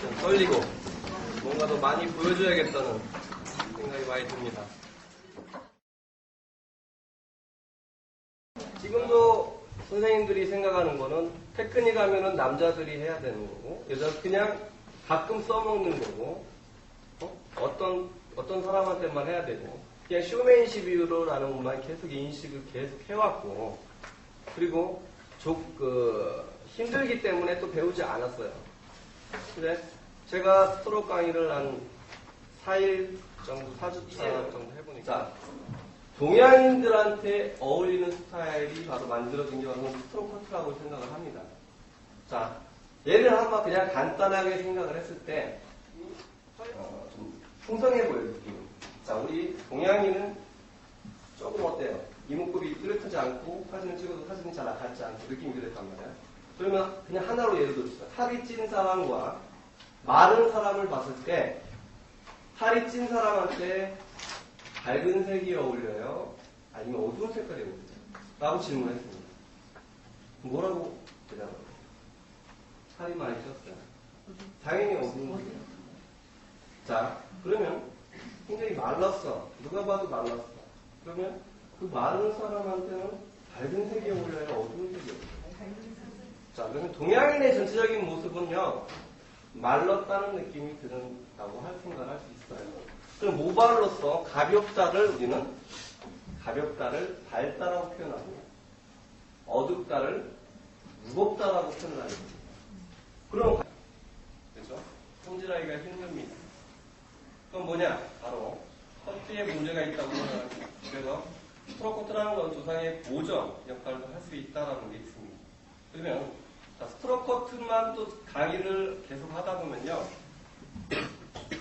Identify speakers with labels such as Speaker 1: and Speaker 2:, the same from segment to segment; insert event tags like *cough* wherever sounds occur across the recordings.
Speaker 1: 좀 떨리고 뭔가 더 많이 보여줘야겠다는 생각이 많이 듭니다. 지금도 선생님들이 생각하는 거는 테크닉 하면은 남자들이 해야 되는 거고 여자 그냥 가끔 써먹는 거고 어? 떤 어떤 사람한테만 해야 되고 그냥 쇼맨십으로라는 것만 계속 인식을 계속 해왔고 그리고 족, 그, 힘들기 때문에 또 배우지 않았어요. 근데 제가 스트로크 강의를 한 4일 정도, 4주차 정도 해보니까 자, 동양인들한테 어울리는 스타일이 바로 만들어진 게 바로 스트로크 커트라고 생각을 합니다. 자, 얘를 한번 그냥 간단하게 생각을 했을 때, 어, 좀 풍성해 보여요, 느낌. 자, 우리 동양인은 조금 어때요? 이목구비 뚜렷하지 않고 사진을 찍어도 사진이 잘 같지 않고 느낌이 그랬단 말이야. 그러면 그냥 하나로 예를 들읍시다. 살이 찐 사람과 마른 사람을 봤을 때 살이 찐 사람한테 밝은 색이 어울려요? 아니면 어두운 색깔이 어울려요? 라고 질문했습니다. 뭐라고 대답을 해요? 살이 많이 쪘어요. 당연히 어두운 색이에요. 자, 그러면 굉장히 말랐어. 누가 봐도 말랐어. 그러면 그 마른 사람한테는 밝은 색이 어울려요? 어두운 색이 어울려요? 자, 그러면 동양인의 전체적인 모습은요, 말랐다는 느낌이 드는다고 할 생각을 할 수 있어요. 그럼 모발로서 가볍다를 우리는 가볍다를 밝다라고 표현하고 어둡다를 무겁다라고 표현을 하는 겁니다. 그럼 그렇죠? 손질하기가 힘듭니다. 그럼 뭐냐? 바로 커트에 문제가 있다고 생각합니다. 그래서 스트로커트라는 건 조상의 보정 역할도 할 수 있다는 게 있습니다. 그러면 자, 스트로커트만 또 강의를 계속 하다 보면요.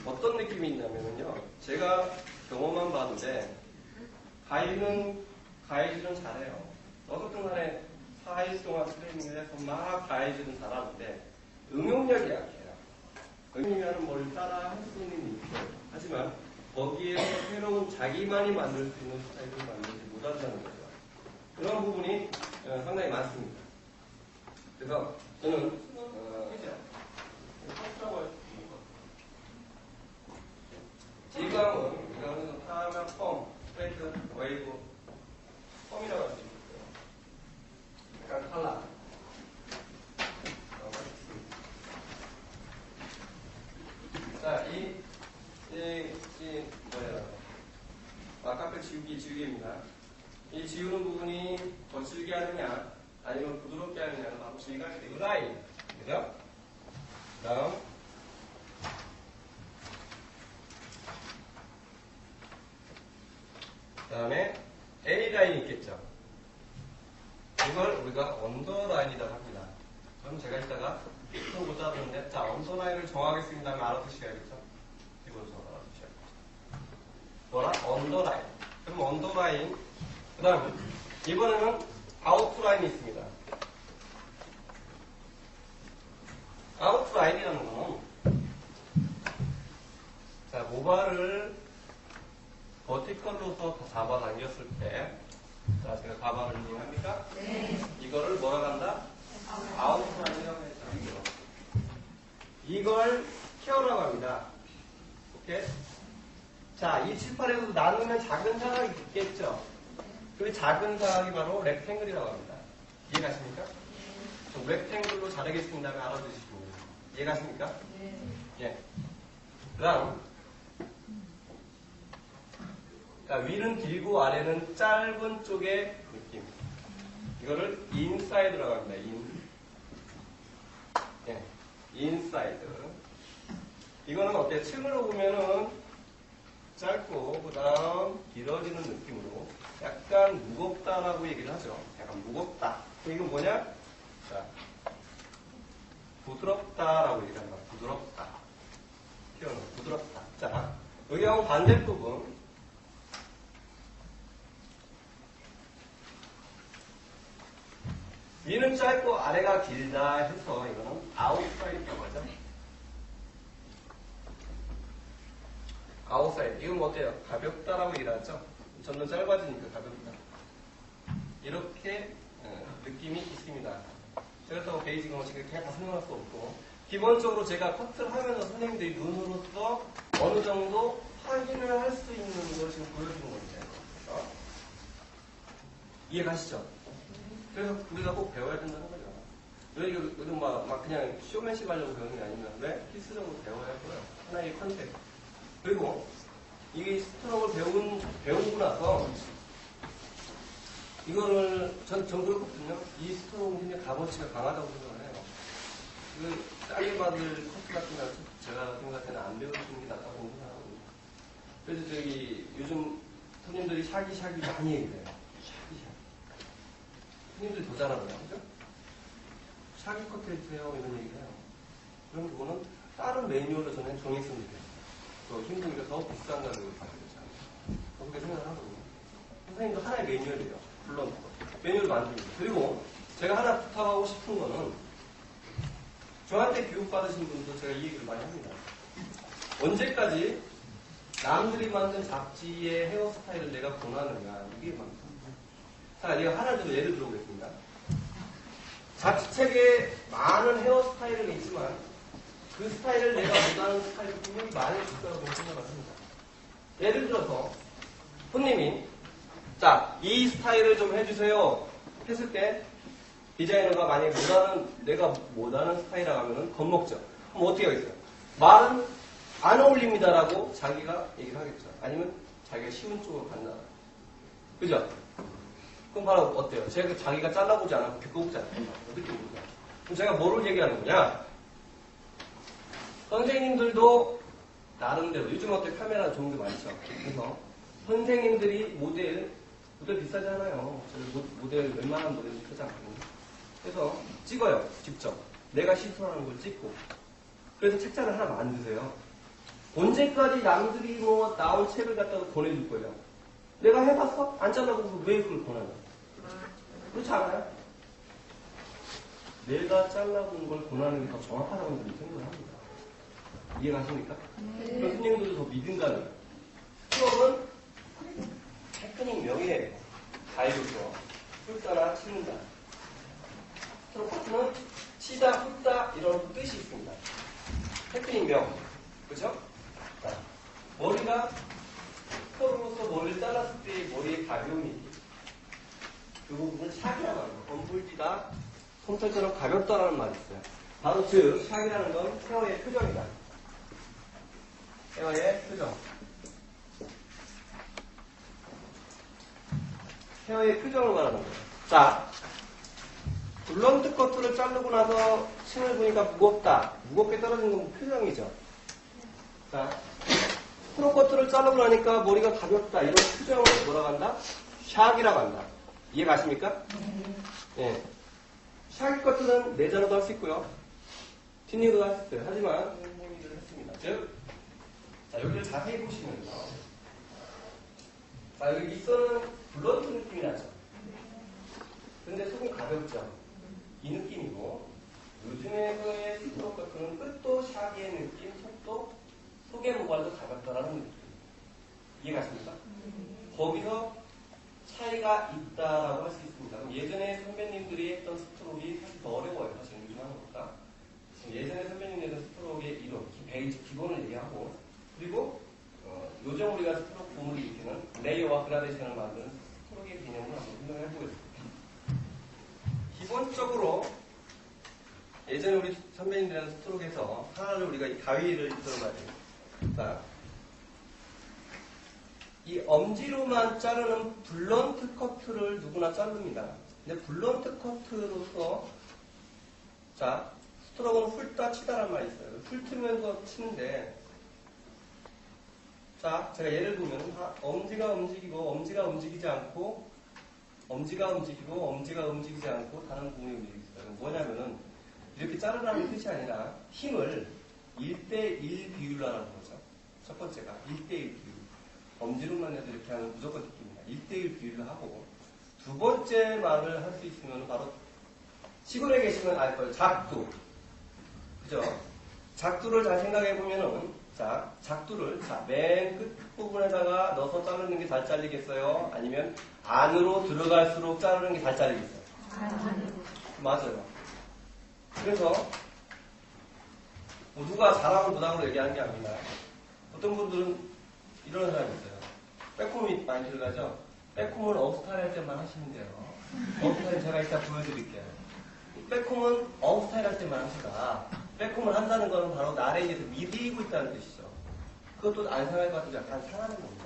Speaker 1: 어떤 느낌이 있냐면요. 제가 경험한 바인데 가위는 가위질은 잘해요. 어떻든 간에 4일 동안 트레이닝을 해서 막 가위질은 잘하는데 응용력이 약해요. 응용하는 뭘 따라 할 수 있는 있죠. 하지만 거기에서 새로운 자기만이 만들 수 있는 스타일을 만들지 못한다는 거죠. 그런 부분이 어, 상당히 많습니다. 그래서 저는 어. 지감은 우리가 하는 타면 펌, 스트레이트, 웨이브, 펌이라고 할 수 있고요. 약간 탈락. 자, 이, 이, 이, 뭐야. 아까pe 지우기, 지우개입니다. 이 지우는 부분이 거칠게 하느냐, 아니면 부드럽게 하느냐 는 바로 저희가 이 라인. 그죠? 그 다음. 그 다음에 A 라인이 있겠죠. 이걸 우리가 언더 라인이라고 합니다. 그럼 제가 이따가 또못 잡았는데, 자, 언더 라인을 정하겠습니다 하면 알아두셔야겠죠? 기본적으로 알아두셔야겠죠. 뭐라? 언더 라인. 그럼 언더 라인. 그 다음, 이번에는 아웃 라인이 있습니다. 아웃라인이라는 거는, 자, 모발을 버티컬로서 잡아당겼을 때, 자, 제가 가방을 이용합니까? 네. 이거를 뭐라 한다? 아웃라인이라고 했죠. 이걸 케어라고 합니다. 오케이? 자, 이 칠판에도 나누면 작은 사각이 있겠죠? 그 작은 사각이 바로 렉탱글이라고 합니다. 이해가십니까? 좀 렉탱글로 자르겠습니다 하면 알아두시고. 이해가 십니까? 네. 예. 그 다음. 자, 위는 길고 아래는 짧은 쪽의 느낌. 이거를 인사이드라고 합니다. 인. 예. 인사이드. 이거는 어때요? 층으로 보면은 짧고, 그 다음 길어지는 느낌으로 약간 무겁다라고 얘기를 하죠. 약간 무겁다. 이건 뭐냐? 자, 부드럽다라고 얘기를 합니다. 부드럽다. 표현은 부드럽다. 자, 여기하고 반대 부분. 위는 짧고 아래가 길다 해서 이거는 아웃사이드라고 하죠. 아웃사이드. 이건 뭐 어때요? 가볍다라고 얘기하죠. 점점 짧아지니까 가볍다. 이렇게 어, 느낌 느낌이 있습니다. 베이직 뭐 지금 그냥 다 설명할 수 없고 기본적으로 제가 커트를 하면서 선생님들이 눈으로서 어느 정도 확인을 할 수 있는 걸 지금 보여주는 건데 어? 이해가시죠? 그래서 우리가 꼭 배워야 된다는 거죠. 왜 이거 이거 막, 막 그냥 쇼맨십 하려고 배우는 게 아니면 왜 필수적으로 배워야 하고요. 하나의 컨셉. 그리고 이게 스트로크를 배운, 배우고 나서 이거를 전, 전 그렇거든요. 이 스트로크는 굉장히 값어치가 강하다고 생각을 해요. 그 딸이 받을 커트 같은 거 제가 생각할 때는 안 배우시는 게 낫다고 생각하거든요. 그래서 저기 요즘 손님들이 샤기샤기 많이 얘기해요. 샤기샤기. 손님들이 더 잘하더라고요. 그죠? 샤기 커트 해주세요. 이런 얘기 해요. 그럼 그거는 다른 매뉴얼로 저는 정했으면 좋겠어요. 더 힘드니까 더 비싼 받아야 되잖아요. 그렇게 생각을 하거든요. 선생님도 하나의 매뉴얼이에요. 물론 매뉴얼을 만듭니다. 그리고 제가 하나 부탁하고 싶은 거는 저한테 교육받으신 분도 제가 이 얘기를 많이 합니다. 언제까지 남들이 만든 잡지의 헤어스타일을 내가 권하느냐 이게 많습니다. 자, 내가 하나 더 예를 들어보겠습니다. 잡지책에 많은 헤어스타일은 있지만 그 스타일을 내가 원하는 스타일이 분명히 수 있다고 생각을 합니다. 예를 들어서 손님이 자, 이 스타일을 좀 해주세요 했을 때 디자이너가 만약에 못하는 내가 못하는 스타일이라고 하면은 겁먹죠. 그럼 어떻게 하겠어요? 말은 안 어울립니다라고 자기가 얘기를 하겠죠. 아니면 자기가 쉬운 쪽으로 간다. 그죠? 그럼 바로 어때요? 제가 자기가 잘라보지 않았고 겪어보지 않았고 어떻게 보죠? 그럼 제가 뭐를 얘기하는 거냐? 선생님들도 나름대로 요즘 어때 카메라 좋은 게 많죠. 그래서 선생님들이 모델 모델 비싸잖아요. 저희 모- 모델 웬만한 모델 비싸지 않거든요. 그래서 찍어요. 직접 내가 시술하는 걸 찍고 그래서 책자를 하나 만드세요. 언제까지 남들이 뭐 나온 책을 갖다가 보내줄 거예요. 내가 해봤어? 안 잘라보고 왜 그걸 권하냐? 그렇지 않아요? 내가 잘라본 걸 권하는 게 더 정확하다고 저는 생각을 합니다. 이해가십니까? 그럼 손님들도 더 믿음가는 수업은 테크닉 명예 가이드죠. 훑다나 치는다. 파트는 치다, 훑다 이런 뜻이 있습니다. 테크닉 명. 그죠? 자, 머리가 스커로서 머리를 잘랐을 때 머리의 가벼움이 그 부분을 샥이라고 합니다. 검불지다 솜털처럼 가볍다라는 말이 있어요. 바로 즉 샥이라는 건 헤어의 표정이다. 헤어의 표정. 헤어의 표정을 말하는 거예요. 자, 블런트 커트를 자르고 나서 층을 보니까 무겁다. 무겁게 떨어진 건 표정이죠. 자, 프로 커트를 자르고 나니까 머리가 가볍다. 이런 표정을 한다? 샥이라고 한다. 이해 가십니까? 예. 샥 커트는 내전으로도 할 수 있고요. 틴닝도 할 수 있어요. 하지만 선생님들을 했습니다. 즉, 자, 여기를 자세히 보시면요. 자, 여기 밑선은 블런트 느낌이 나죠. 근데 속은 가볍죠. 이 느낌이고, 요즘에서의 스트로크 커트는 끝도 샤기의 느낌, 속도, 속의 모발도 가볍다라는 느낌. 이해가십니까? 거기서 차이가 있다라고 할 수 있습니다. 예전에 선배님들이 했던 스트로크이 사실 더 어려워요. 사실 요즘 하는 것보다. 예전에 선배님들이 했던 스트로크의 이론, 베이지 기본을 얘기하고, 그리고 어, 요즘 우리가 스트로크 부문을 일으키는 레이어와 그라데이션을 만드는 스트로크의 개념을 한번 설명해 보겠습니다. 기본적으로 예전에 우리 선배님들이라는 스트로크에서 하나를 우리가 이 가위를 돼요. 자, 이 엄지로만 자르는 블런트 커트를 누구나 자릅니다. 근데 블런트 커트로서 자 스트로크는 훑다 치다란 말이 있어요. 훑으면서 치는데 자 제가 예를 보면 하- 엄지가 움직이고 엄지가 움직이지 않고 엄지가 움직이고 엄지가 움직이지 않고 다른 부분이 있어요. 뭐냐면은 이렇게 자르라는 뜻이 아니라 힘을 1대1 비율로 하는 거죠. 첫 번째가 1대1 비율. 엄지로만 해도 이렇게 하면 무조건 느낍니다. 1대1 비율로 하고 두 번째 말을 할 수 있으면 바로 시골에 계시면 알 거예요. 작두. 그죠? 작두를 잘 생각해 보면은 자 작두를 자 맨 끝 부분에다가 넣어서 자르는 게 잘 잘리겠어요? 아니면 안으로 들어갈수록 자르는 게 잘 잘리겠어요? 맞아요. 그래서 뭐 누가 잘하고 못하고 얘기하는 게 아니라 어떤 분들은 이런 사람이 있어요. 백홈이 많이 들어가죠. 백홈은 업스타일 할 때만 하시면 돼요. 업스타일 제가 이따 보여드릴게요. 백홈은 업스타일 할 때만 하시다. 백홈을 한다는 거는 바로 나를 위해서 밀리고 있다는 뜻이죠. 그것도 안 상할 것 같아도 약간 상하는 겁니다.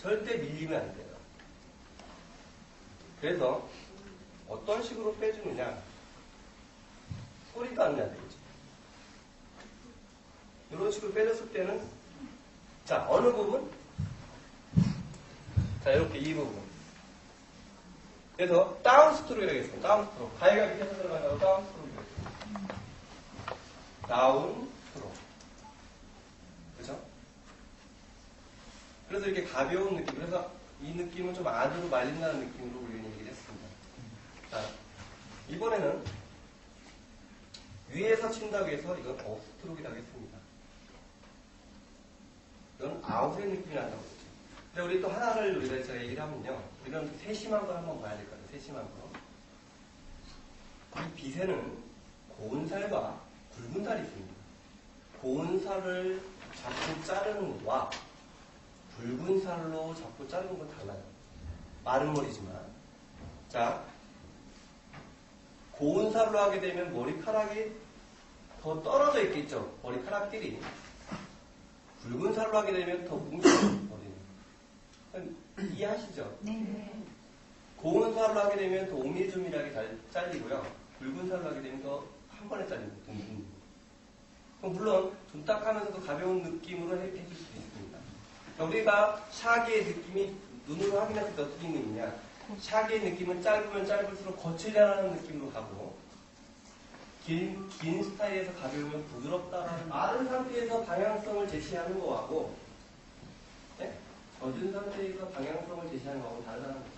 Speaker 1: 절대 밀리면 안 돼요. 그래서 어떤 식으로 빼주느냐 소리도 안 나야 되겠죠. 이런 식으로 빼줬을 때는 자 어느 부분? 자 이렇게 이 부분. 그래서 다운 스트로크라고 했습니다. 다운 스트로크. 가위가 밑에서 들어간다고 다운 스트로크. 다운 스트로크. 그죠? 그래서 이렇게 가벼운 느낌. 그래서 이 느낌은 좀 안으로 말린다는 느낌으로 우리는 얘기를 했습니다. 자, 이번에는 위에서 친다고 해서 이건 업스트로크라고 했습니다. 이건 아웃의 느낌이 난다고 했죠. 근데 우리 또 하나를 우리가 제가 얘기를 하면요. 이런 세심한 걸 한번 봐야 될것 같아요. 세심한 거. 이 빛에는 고운 살과 굵은 살이 있습니다. 고운 살을 자꾸 자르는 것과 굵은 살로 자꾸 자르는 건 달라요. 마른 머리지만. 자, 고운 살로 하게 되면 머리카락이 더 떨어져 있겠죠. 머리카락끼리. 굵은 살로 하게 되면 더 뭉쳐요. 머리는. 이해하시죠? 고운 살로 하게 되면 더 오밀조밀하게 잘 잘리고요. 굵은 살로 하게 되면 더 한 번에 잘립니다. 둥둥. 그럼 물론 둔딱하면서도 가벼운 느낌으로 해, 해줄 수 있습니다. 자, 우리가 샤기의 느낌이 눈으로 확인할 때 어떻게 있느냐? 샤기의 느낌은 짧으면 짧을수록 거칠다라는 느낌으로 가고 긴, 긴 스타일에서 가벼우면 부드럽다라는 마른 상태에서 방향성을 제시하는 거하고 네? 젖은 상태에서 방향성을 제시하는 거하고 다르다는 거죠.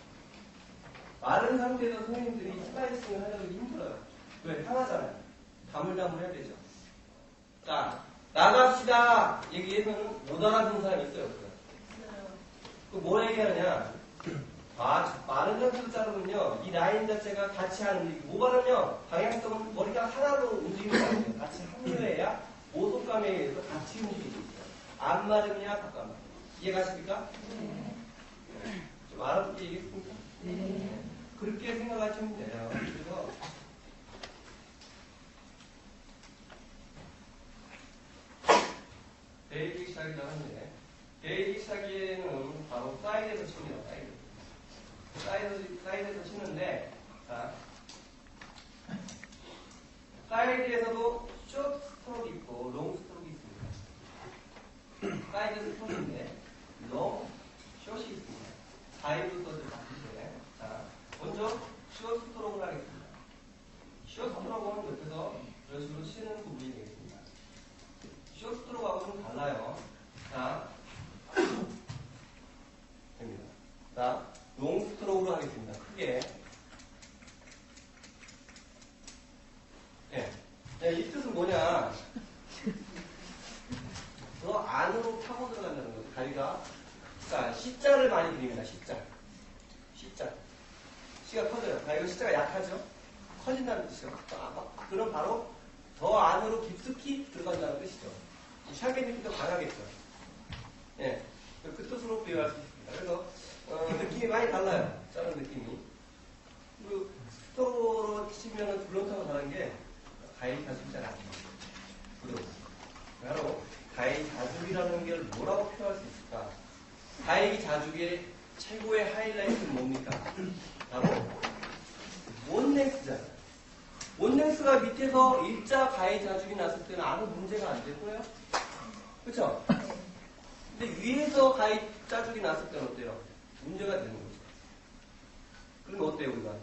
Speaker 1: 마른 상태에서 선생님들이 스타일싱을 하려고 힘들어요. 왜? 편하잖아요. 다물다물 해야 되죠. 자, 나갑시다. 얘기해서는 못 알아듣는 사람이 있어요, 없어요? 그뭘 얘기하냐? 아, 마른 상태로 자르면요, 이 라인 자체가 같이 하는, 게 모발은요, 방향성은 머리가 하나로 움직이는 거 아니에요. 같이 합류해야 모속감에 의해서 같이 움직이고 있어요. 안 마르냐, 가까운 이해가십니까? 좀 알아듣게 얘기했습니까? 그렇게 생각하시면 돼요. 그래서 베이직 샤기라고 하는데 베이직 샤기에는 바로 사이드에서 칩니다. 사이드. 사이드, 사이드에서 치는데 자, 사이드에서도 숏 스트로크 있고 롱 스트로크 있습니다. 사이드 스트로크인데 롱, 숏이 있습니다. 사이드 것을 바꾸시에 자, 먼저 숏 스트로크를 하겠습니다. 숏 스트로크는 옆에서 이런 식으로 치는 부분이 되겠습니다. 쇼스트로크하고 좀 달라요. 자, *coughs* 됩니다. 자, 롱스트로크로 하겠습니다. 크게. 예. 네, 이 뜻은 뭐냐? *laughs* 더 안으로 파고 들어간다는 거죠. 다리가. 자, C자를 많이 그립니다. C자. C자. C가 커져요. 다리가 C자가 약하죠? 커진다는 뜻이죠. 아, 그럼 바로 더 안으로 깊숙이 들어간다는 뜻이죠. 이 샤게 느낌이 더 강하겠죠. 예. 그 뜻으로 비유할 수 있습니다. 그래서, 어, 느낌이 많이 달라요. 자는 느낌이. 그리고 스토로 치면은 블론타고 다른 게 자숙이 잘안 돼요. 부드러워. 바로 가위 자숙이라는 게 뭐라고 표현할 수 있을까? 가위 자숙의 최고의 하이라이트는 뭡니까? 바로 원넥스잖아요. 원넥스가 밑에서 일자 가위 자죽이 났을 때는 아무 문제가 안 되고요. 그쵸? 근데 위에서 가위 자죽이 났을 때는 어때요? 문제가 되는 거죠. 그러면 어때요, 우리가?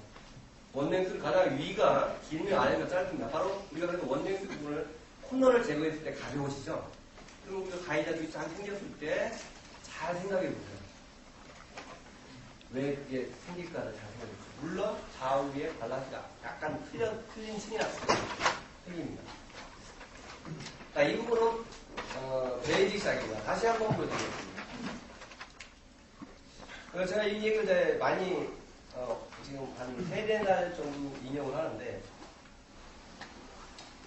Speaker 1: 원넥스 가장 위가 길면 아래가 짧습니다. 바로 우리가 그래서 원넥스 부분을 코너를 제거했을 때 가벼워지죠? 그럼 우리가 가위 자죽이 쫙 생겼을 때 잘 생각해 보세요. 왜 그게 생길까를 잘 생각해 보세요. 물론 좌우에 밸런스가 약간 틀려, 틀린 층이 났어요. 틀립니다. 자, 이 부분은 어, 베이직 샥입니다. 다시 한번 보여드리겠습니다. 그래서 제가 이 얘기를 많이 어, 지금 한 세네 달 정도 인용을 하는데,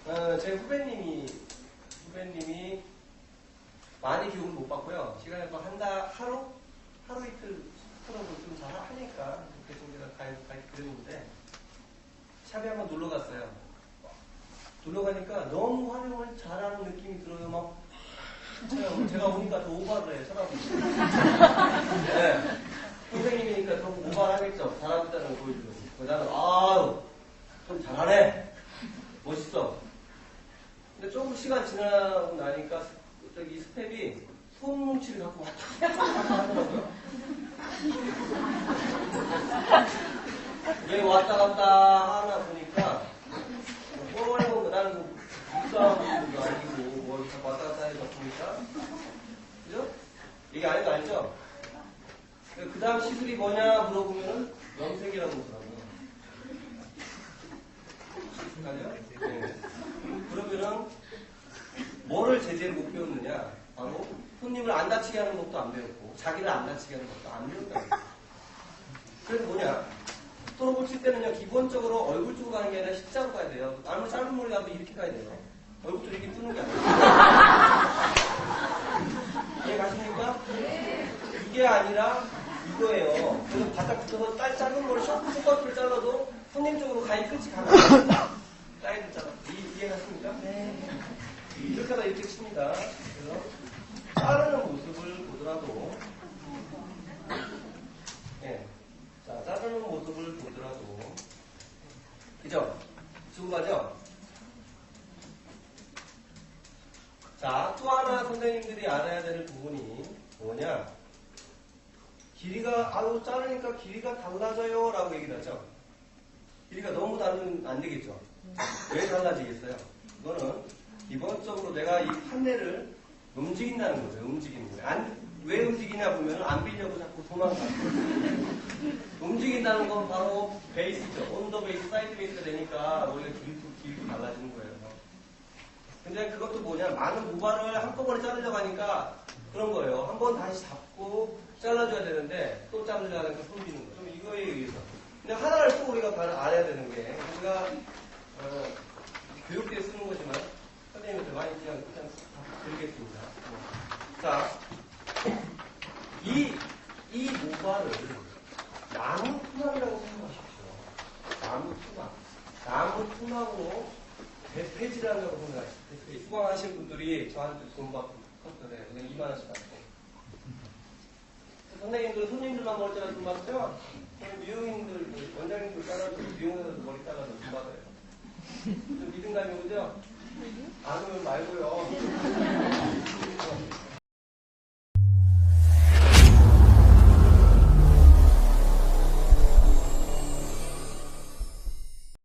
Speaker 1: 어, 제 후배님이, 후배님이 많이 교육을 못 받고요. 시간에 뭐한 달, 하루? 하루 이틀 스트로크 좀잘 하니까 그렇게 좀 제가 가입, 가입 드렸는데, 샵에 한번 놀러 갔어요. 놀러 가니까 너무 활용을. 막, 제가, 오니까 더 오바를 해요, 사람이. *laughs* 네. 선생님이니까 더 오바하겠죠. 잘하고 있다는 걸 보여주고. 나는, 아우, 좀 잘하네. 멋있어. 근데 조금 시간 지나고 나니까 저기 스텝이 손뭉치를 갖고 왔다 갔다 하더라고요. 왜 왔다 갔다 하나 보니까 뽀로로 거 나는 뭐 육사하고 아니고 뭐 왔다 갔다 해서 보니까 그죠? 이게 아닌 거 알죠? 그 다음 시술이 뭐냐 물어보면은 염색이라고 그러더라고요. 시술가요? 네. 그러면은 뭐를 제대로 못 배웠느냐? 바로 손님을 안 다치게 하는 것도 안 배웠고 자기를 안 다치게 하는 것도 안 배웠다. 그래서 뭐냐? 스토로볼 칠 때는요 기본적으로 얼굴 쪽으로 가는 게 아니라 십자로 가야 돼요. 아무리 짧은 머리 가도 이렇게 가야 돼요. 얼굴 쪽 이렇게 뜨는 게 아니에요. *laughs* 이해 가십니까? 이게 아니라 이거예요. 그래서 바닥 붙어서 딸 짧은 머리 셔츠 스커트를 잘라도 손님 쪽으로 가위 끝이 가면 사이드 잘라. 이- 이해 가십니까? 네. 이렇게 하다 이렇게 칩니다. 그래서 자르는 모습을 보더라도 예. 자, 자르는 모습을 보더라도 그죠? 수고하죠? 자, 또 하나 선생님들이 알아야 될 부분이 뭐냐? 길이가, 아유, 자르니까 길이가 달라져요. 라고 얘기를 하죠. 길이가 너무 다르면 안 되겠죠. 왜 달라지겠어요? 이거는 기본적으로 내가 이 판넬을 움직인다는 거죠. 움직이는 거예요. 안, 왜 움직이냐 보면 안 빌려고 자꾸 도망가요. 움직인다는 건 바로 베이스죠. 온더 베이스, 사이드 베이스가 되니까 원래 길이도, 길이도 달라지는 거예요. 근데 그것도 뭐냐, 많은 모발을 한꺼번에 자르려고 하니까 그런 거예요. 한 번 다시 잡고 잘라줘야 되는데 또 자르려고 하니까 손비는 거예요. 좀 이거에 의해서. 근데 하나를 또 우리가 잘 알아야 되는 게 우리가 어, 교육대에 쓰는 거지만 선생님들 많이 그냥, 그냥 다 드리겠습니다. 자, 이, 이 모발을 나무 투막이라고 생각하십시오. 나무 투막. 나무 투막으로 대패질하려고 생각하십시오. 대패. 수강하신 분들이 저한테 돈 받고 컸더래. 그냥 2만원씩 받고. 선생님들, 손님들만 머리 잘라서 돈? 그럼 미용인들, 그 원장님들 잘라도 미용에서도 머리 잘라서 돈 받아요. 좀 믿음감이 오죠? 안 오면 말고요.